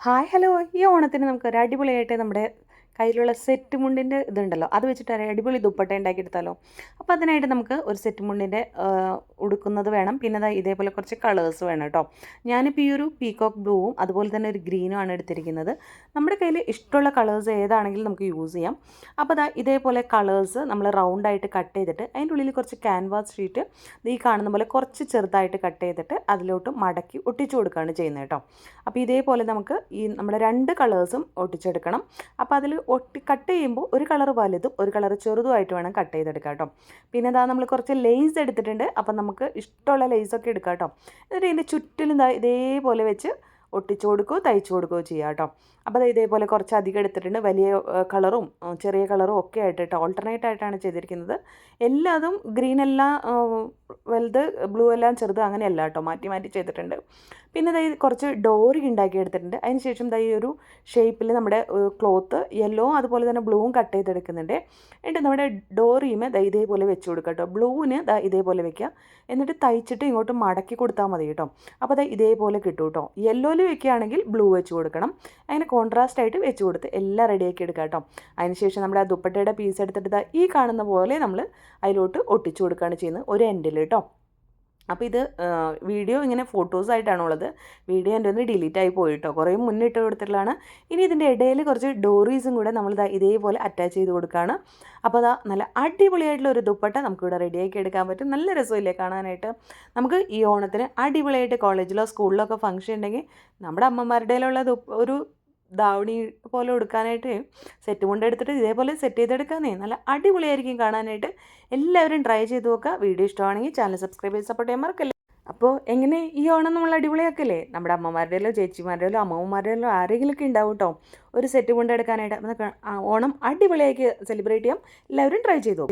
Hi hello ഈ ഓണത്തിന് നമുക്ക് ഒരു അടിപൊളിയായിട്ട് നമ്മുടെ കയ്യിലുള്ള സെറ്റ് മുണ്ടിന്റെ ഇതുണ്ടല്ലോ അത് വെച്ചിട്ട് ഒരു അടിപൊളി ദുപ്പട്ട ഉണ്ടാക്കിയെടുത്താലോ. അപ്പോൾ അതിനായിട്ട് നമുക്ക് ഒരു സെറ്റ് മുണ്ടിന്റെ ഉടുക്കുന്നത് വേണം. പിന്നെ ഇതേപോലെ കുറച്ച് കളേഴ്സ് വേണം കേട്ടോ. ഞാനിപ്പോൾ ഈ ഒരു പീകോക്ക് ബ്ലൂവും അതുപോലെ തന്നെ ഒരു ഗ്രീനും ആണ് എടുത്തിരിക്കുന്നത്. നമ്മുടെ കയ്യിൽ ഇഷ്ടമുള്ള കളേഴ്സ് ഏതാണെങ്കിലും നമുക്ക് യൂസ് ചെയ്യാം. അപ്പോൾ ദാ ഇതേപോലെ കളേഴ്സ് നമ്മൾ റൗണ്ടായിട്ട് കട്ട് ചെയ്തിട്ട് അതിന്റെ ഉള്ളിൽ കുറച്ച് ക്യാൻവാസ് ഷീറ്റ് ഈ കാണുന്ന പോലെ കുറച്ച് ചെറുതായിട്ട് കട്ട് ചെയ്തിട്ട് അതിലോട്ട് മടക്കി ഒട്ടിച്ചു കൊടുക്കുകയാണ് ചെയ്യുന്നത് കേട്ടോ. അപ്പോൾ ഇതേപോലെ നമുക്ക് ഈ നമ്മുടെ രണ്ട് കളേഴ്സും ഒട്ടിച്ചെടുക്കണം. അപ്പോൾ അതിൽ ഒട്ടി കട്ട് ചെയ്യുമ്പോൾ ഒരു കളർ വലുതും ഒരു കളർ ചെറുതുമായിട്ട് വേണം കട്ട് ചെയ്തെടുക്കാം കേട്ടോ പിന്നെ ഇതാ നമ്മൾ കുറച്ച് ലെയ്സ് എടുത്തിട്ടുണ്ട്. അപ്പം നമുക്ക് ഇഷ്ടമുള്ള ലെയ്സൊക്കെ എടുക്കാം കേട്ടോ എന്നിട്ട് ഇതിന്റെ ചുറ്റിലും ഇതേപോലെ വെച്ച് ഒട്ടിച്ചു കൊടുക്കുകയോ തയ്ച്ചു കൊടുക്കുകയോ ചെയ്യാം കേട്ടോ അപ്പോൾ അത് ഇതേപോലെ കുറച്ച് അധികം എടുത്തിട്ടുണ്ട്. വലിയ കളറും ചെറിയ കളറും ഒക്കെ ആയിട്ട് കേട്ടോ ഓൾട്ടർനേറ്റ് ആയിട്ടാണ് ചെയ്തിരിക്കുന്നത്. എല്ലാതും ഗ്രീൻ എല്ലാം വലുത് ബ്ലൂ എല്ലാം ചെറുത് അങ്ങനെയല്ല കേട്ടോ മാറ്റി മാറ്റി ചെയ്തിട്ടുണ്ട്. പിന്നെ ദൈ കുറച്ച് ഡോറി ഉണ്ടാക്കി എടുത്തിട്ടുണ്ട്. അതിന് ശേഷം ദൈ ഒരു ഷേപ്പിൽ നമ്മുടെ ക്ലോത്ത് യെല്ലോ അതുപോലെ തന്നെ ബ്ലൂവും കട്ട് ചെയ്തെടുക്കുന്നുണ്ട്. എന്നിട്ട് നമ്മുടെ ഡോറിയുമേ ദൈ ഇതേപോലെ വെച്ച് കൊടുക്കുക കേട്ടോ ബ്ലൂവിന് ദാ ഇതേപോലെ വെക്കുക എന്നിട്ട് തയ്ച്ചിട്ട് ഇങ്ങോട്ട് മടക്കി കൊടുത്താൽ മതി കേട്ടോ അപ്പോൾ ദാ ഇതേപോലെ കിട്ടും കേട്ടോ യെല്ലോയിൽ വെക്കുകയാണെങ്കിൽ ബ്ലൂ വെച്ച് കൊടുക്കണം. അങ്ങനെ കോൺട്രാസ്റ്റ് ആയിട്ട് വെച്ച് കൊടുത്ത് എല്ലാം റെഡിയാക്കി എടുക്കുക കേട്ടോ. അതിനുശേഷം നമ്മുടെ ആ ദുപ്പട്ടയുടെ പീസ് എടുത്തിട്ട് ഈ കാണുന്ന പോലെ നമ്മൾ അതിലോട്ട് ഒട്ടിച്ചു കൊടുക്കുകയാണ് ചെയ്യുന്നത്. ഒരു എൻഡിൽ കേട്ടോ. അപ്പോൾ ഇത് വീഡിയോ ഇങ്ങനെ ഫോട്ടോസ് ആയിട്ടാണ് ഉള്ളത് വീഡിയോ എന്റെ ഒന്ന് ഡിലീറ്റ് ആയി പോയിട്ടോ. കുറേ മുന്നിട്ട് കൊടുത്തിട്ടുള്ളതാണ്. ഇനി ഇതിന്റെ ഇടയിൽ കുറച്ച് ഡോറീസും കൂടെ നമ്മൾ ഇതേപോലെ അറ്റാച്ച് ചെയ്ത് കൊടുക്കുകയാണ് അപ്പോൾ അതാ നല്ല അടിപൊളിയായിട്ടുള്ള ഒരു ദുപ്പട്ട നമുക്കിവിടെ റെഡിയാക്കി എടുക്കാൻ പറ്റും. നല്ല രസമില്ലേ കാണാനായിട്ട്. നമുക്ക് ഈ ഓണത്തിന് അടിപൊളിയായിട്ട് കോളേജിലോ സ്കൂളിലോ ഒക്കെ ഫംഗ്ഷൻ ഉണ്ടെങ്കിൽ നമ്മുടെ അമ്മമാരുടെയിലുള്ള ഒരു ദാവണി പോലെ ഉടുക്കാനായിട്ട് സെറ്റ് കൊണ്ട് എടുത്തിട്ട് ഇതേപോലെ സെറ്റ് ചെയ്തെടുക്കാന്നേ. നല്ല അടിപൊളിയായിരിക്കും കാണാനായിട്ട്. എല്ലാവരും ട്രൈ ചെയ്ത് നോക്കുക. വീഡിയോ ഇഷ്ടമാണെങ്കിൽ ചാനൽ സബ്സ്ക്രൈബ് ചെയ്ത് സപ്പോർട്ട് ചെയ്യാൻ മറക്കല്ലേ? അപ്പോൾ എങ്ങനെ ഈ ഓണം നമ്മൾ അടിപൊളിയാക്കല്ലേ? നമ്മുടെ അമ്മമാരുടെയല്ലോ ചേച്ചിമാരുടെയല്ലോ അമ്മമാരുടെയല്ലോ ആരെങ്കിലുമൊക്കെ ഉണ്ടാവും കേട്ടോ ഒരു സെറ്റ് കൊണ്ടെടുക്കാനായിട്ട് ഓണം അടിപൊളിയാക്കി സെലിബ്രേറ്റ് ചെയ്യാം. എല്ലാവരും ട്രൈ ചെയ്തു